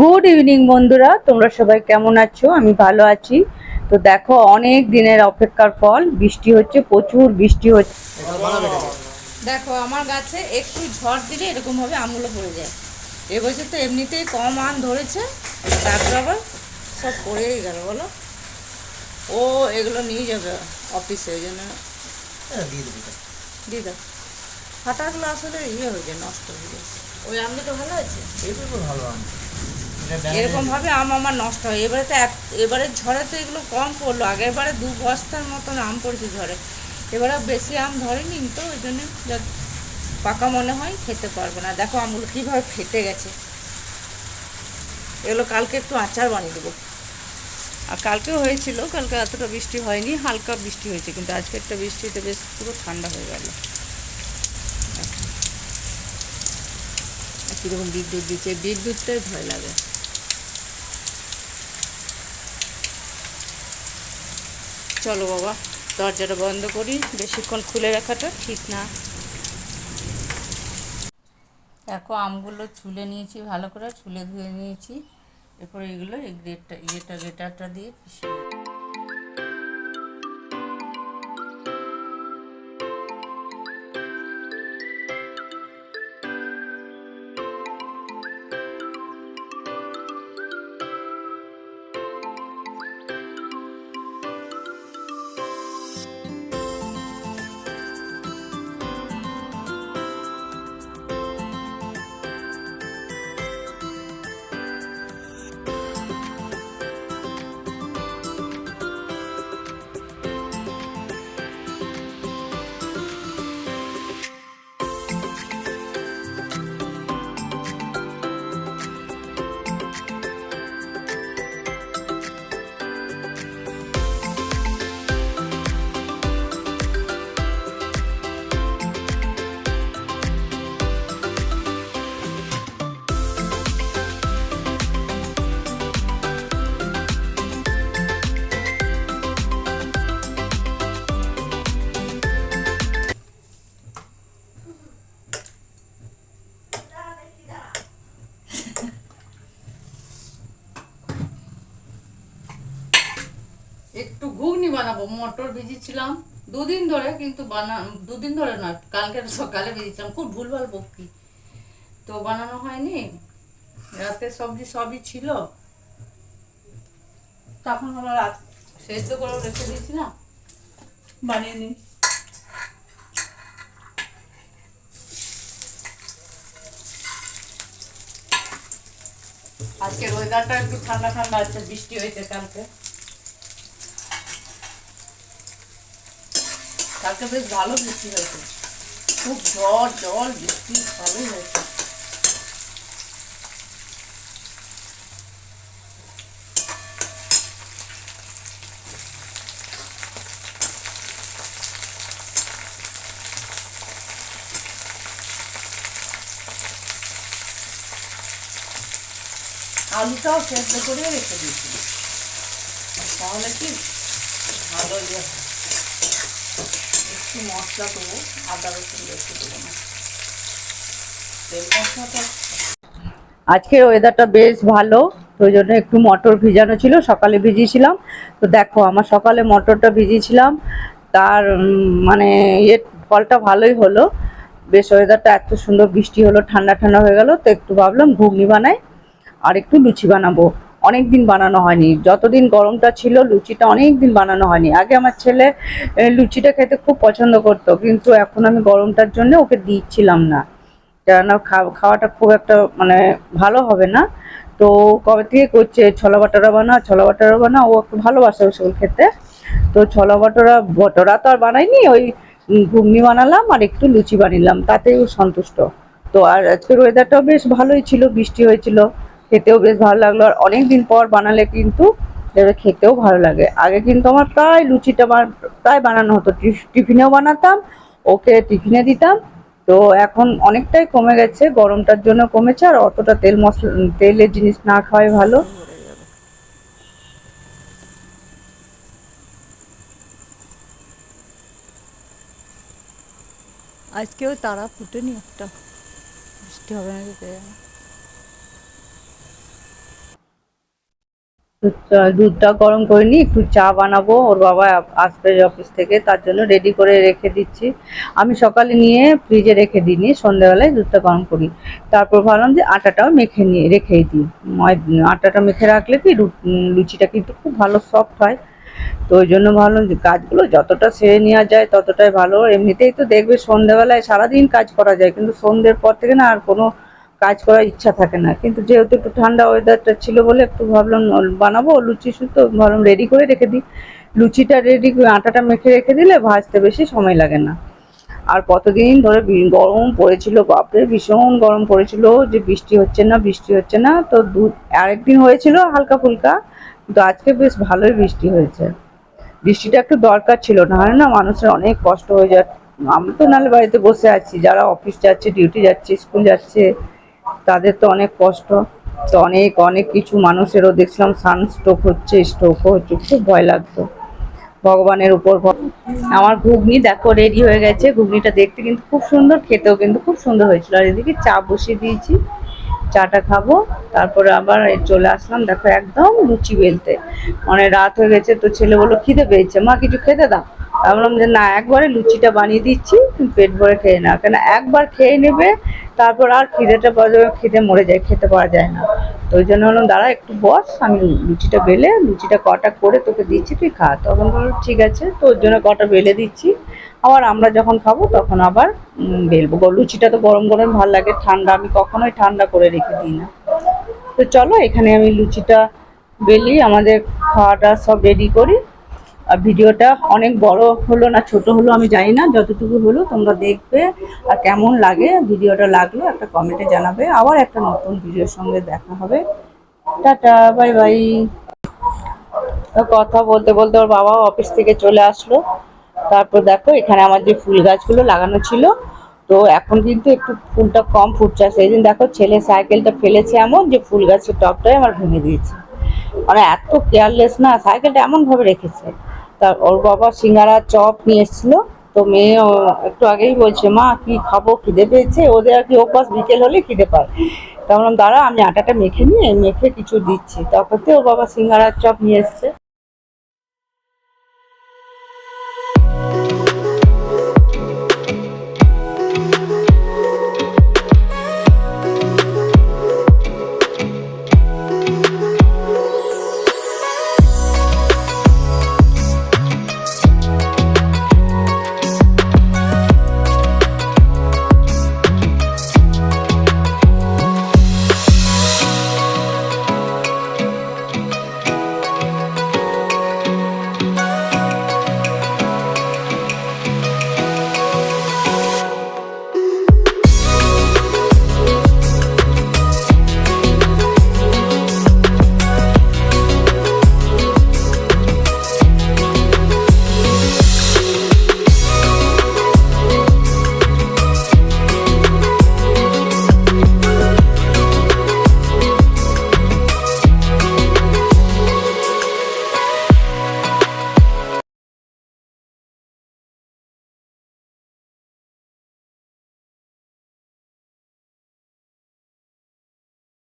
Good evening বন্ধুরা। তোমরা সবাই কেমন আছো? আমি ভালো আছি। তো দেখো অনেক দিনের অপেক্ষার ফল। বৃষ্টি হচ্ছে প্রচুর বৃষ্টি হচ্ছে। দেখো আমার গাছে একটু ঝড় দিলে এরকম ভাবে আমগুলো পড়ে যায়। এবছর তো এমনিতেই কম আম ধরেছে। তারপর আবার সব পড়েই গেল বলো? ও এগুলো নিয়ে যাবে অফিসে ওই জন্য। দিয়ে দাও। ফাটাগুলো আসলে ইয়ে হয়ে যায় নষ্ট হয়ে যায়। ওই আমটা তো ভালো আছে? এরকম ভাবে আম। আমার নষ্ট হয়। এবারে তো এবারে ঝড়ে তো এগুলো কম পড়ল। আগের বারে দু বস্তার মতন আম পড়েছে ঝড়ে। এবারে বেশি আম ধরেনি, তো ওই জন্য পাকা মনে হয় খেতে পারব না। দেখো আমগুলো কীভাবে ফেটে গেছে। এগুলো কালকে একটু আচার বানিয়ে দেবো। আর কালকেও হয়েছিল, কালকে এতটা বৃষ্টি হয়নি, হালকা বৃষ্টি হয়েছে, কিন্তু আজকে একটা বৃষ্টিতে বেশ পুরো ঠান্ডা হয়ে গেল। কীরকম বিদ্যুৎ দিচ্ছে। বিদ্যুৎটাই ভয় লাগে। চলো বাবা, দরজাটা বন্ধ করি, বেশিক্ষণ খুলে রাখাটা ঠিক না। দেখো, আমগুলো ছুলে নিয়েছি, ভালো করে ছুলে ধুয়ে নিয়েছি। এরপর এগুলো এই গ্রেটটা, ইয়েটা, গ্রেটারটা দিয়ে পিষে বানাবো। মটর ভিজিয়েছিলাম দুদিন ধরে কিন্তু বানা দুদিন ধরে না কালকে সকালে ভিজিয়েছিলাম। খুব ভুলভাল বকতি তো বানানো হয়নি। রাতে সবজি সবই ছিল। তখন হলো রাত সেদ্ধ করে রেখে দিয়েছি না? বানিয়ে নিই। আজকের ওয়েদারটা একটু ঠান্ডা ঠান্ডা আছে বৃষ্টি হয়েছে কালকে। কালকে বেশ ভালো বৃষ্টি হয়েছে। খুব ঝড়, জল, বৃষ্টি, ভালোই হয়েছে। আলুটাও সেদ্ধ করে রেখে দিয়েছি তাহলে কি? ভালো ইয়ে। একটু মশলা দেবো, আদা রসুন বেশি দেবো না। তেল মশলাটা আজকের ওয়েদারটা বেশ ভালো, তো ওই জন্য একটু মটর ভিজানো ছিল, সকালে ভিজিয়েছিলাম। তো দেখো, আমার সকালে মটরটা ভিজিয়েছিলাম, তার মানে ইয়ে ফলটা ভালোই হলো। বেশ ওয়েদারটা এত সুন্দর বৃষ্টি হলো, ঠান্ডা ঠান্ডা হয়ে গেল, তো একটু ভাবলাম ঘুগনি বানাই, আর একটু লুচি বানাবো। অনেক দিন বানানো হয়নি। যতদিন গরমটা ছিল, লুচিটা অনেক দিন বানানো হয়নি। আগে আমার ছেলে লুচিটা খেতে খুব পছন্দ করতো, কিন্তু এখন আমি গরমটার জন্য ওকে দিচ্ছিলাম না। কেননা খাওয়া- খাওয়াটা খুব একটা মানে ভালো হবে না। তো কবে থেকে করছে, ছোলা বাটারা বানা ছোলা বাটারা বানা ও একটু ভালোবাসে ওসব খেতে। তো ছোলা বাটারা, বটরা তো আর বানাইনি ওই ঘুগনি বানালাম আর একটু লুচি বানালাম, তাতেই ও সন্তুষ্ট। তো আর আজকের ওয়েদারটাও বেশ ভালোই ছিল, বৃষ্টি হয়েছিল। খেতেও বেশ ভালো লাগল। আর অনেক দিন পর বানালে কিন্তু এবার খেতেও ভালো লাগে। আগে কিন্তু আমার প্রায় লুচিটা বান- প্রায় বানানো হতো। টিফ- টিফিনেও বানাতাম, ওকে টিফিনে দিতাম। তো এখন অনেকটাই কমে গেছে, গরমটার জন্য কমেছে, আর অতটা তেল মশলা, তেলের জিনিস না খাওয়াই ভালো। আজকেও তারা ফুটেনি একটা। বৃষ্টি হবে নাকি কে জানে দুধটা- দুধটা গরম করে নিই, একটু চা বানাবো, ওর বাবা আসবে অফিস থেকে, তার জন্য রেডি করে রেখে দিচ্ছি। আমি সকালে নিয়ে ফ্রিজে রেখে দিই, নিয়ে সন্ধ্যাবেলায় দুধটা গরম করি। তারপর ভাবলাম যে আটাটাও মেখে নিয়ে, রেখেই দিই। আটাটা মেখে রাখলে কি লুচিটা কিন্তু খুব ভালো সফট হয়। তো ওই জন্য ভাবলাম যে কাজগুলো যতটা সেরে নেওয়া যায় ততটাই ভালো। এমনিতেই তো দেখবে সন্ধ্যাবেলায় সারাদিন কাজ করা যায়, কিন্তু সন্ধ্যের পর থেকে না আর কোনো কাজ করার ইচ্ছা থাকে না। কিন্তু যেহেতু একটু ঠান্ডা ওয়েদারটা ছিল বলে একটু ভাবলাম বানাবো লুচি সুতো ভাবলাম রেডি করে রেখে দিই। লুচিটা রেডি আটাটা মেখে রেখে দিলে ভাজতে বেশি সময় লাগে না। আর কতদিন ধরে গরম পড়েছিল, বাপরে, ভীষণ গরম পড়েছিল। যে বৃষ্টি হচ্ছে না, বৃষ্টি হচ্ছে না। তো দু, আরেকদিন হয়েছিল হালকা ফুলকা কিন্তু আজকে বেশ ভালোই বৃষ্টি হয়েছে। বৃষ্টিটা একটু দরকার ছিল না হয় না মানুষের অনেক কষ্ট হয়ে যায় আমি তো নাহলে বাড়িতে বসে আছি, যারা অফিস যাচ্ছে ডিউটি যাচ্ছে স্কুল যাচ্ছে তাদের তো অনেক কষ্ট, তো অনেক অনেক কিছু মানুষেরও দেখছিলাম সানস্ট্রোক হচ্ছে স্ট্রোক হচ্ছে, খুব ভয় লাগতো। ভগবানের উপর আমার ঘুগনি দেখো রেডি হয়ে গেছে, ঘুগনিটা দেখতে কিন্তু খুব সুন্দর, খেতেও কিন্তু খুব সুন্দর হয়েছিল। আর এদিকে চা বসিয়ে দিয়েছি, চাটা খাব, তারপরে আবার চলে আসলাম, দেখো একদম লুচি বেলতে। মানে রাত হয়ে গেছে, তো ছেলে বলল, খিদে পেয়েছে, মা কিছু খেতে দাও। বললাম যে না, একবারে লুচিটা বানিয়ে দিচ্ছি, পেট ভরে খেয়ে নাও। কেন একবার খেয়ে নেবে, তারপর আর খিদেটা পাওয়া যাবে, খিদে মরে যায়, খেতে পাওয়া যায় না। তো ওই জন্য বললাম দাঁড়া একটু বস, আমি লুচিটা বেলে, লুচিটা কটা করে তোকে দিচ্ছি, তুই খা। তখন বলল, ঠিক আছে, তো ওর জন্য কটা বেলে দিচ্ছি। আবার আমরা যখন খাব, তখন আবার বেলবো। লুচিটা তো গরম গরম ভালো লাগে, ঠান্ডা, আমি কখনোই ঠান্ডা করে রেখে দিই না। তো চলো, এখানে আমি লুচিটা বেলি, আমাদের খাওয়াটা সব রেডি করি। ভিডিওটা অনেক বড় হলো না ছোট হলো আমি জানি না, যতটুকু হলো তোমরা দেখবে আর কেমন লাগে, ভিডিওটা লাগল একটা কমেন্টে জানাবে। আবার একটা নতুন ভিডিওর সঙ্গে দেখা হবে। টাটা বাই বাই কথা বলতে বলতে ওর বাবাও অফিস থেকে চলে আসলো। তারপর দেখো, এখানে আমার যে ফুল গাছগুলো লাগানো ছিল, তো এখন কিন্তু একটু ফুলটা কম ফুটছে। সেই দিন দেখো, ছেলে সাইকেলটা ফেলেছে এমন যে ফুল গাছের টপটাই আমার ভেঙে দিয়েছে। মানে এত কেয়ারলেস না, সাইকেলটা এমন ভাবে রেখেছে। তার ওর বাবা সিঙ্গারা চপ নিয়ে এসেছিল। তো মেয়ে একটু আগেই বলছে, মা, কি খাব? খিদে পেয়েছে? ওদের আর কি অভ্যাস, বিকেল হলে খিদে পায়। তা বললাম, দাঁড়া, আমি আটাটা মেখে নিয়ে, মেখে কিছু দিচ্ছি। তারপর তো ওর বাবা সিঙ্গারার চপ নিয়ে এসছে।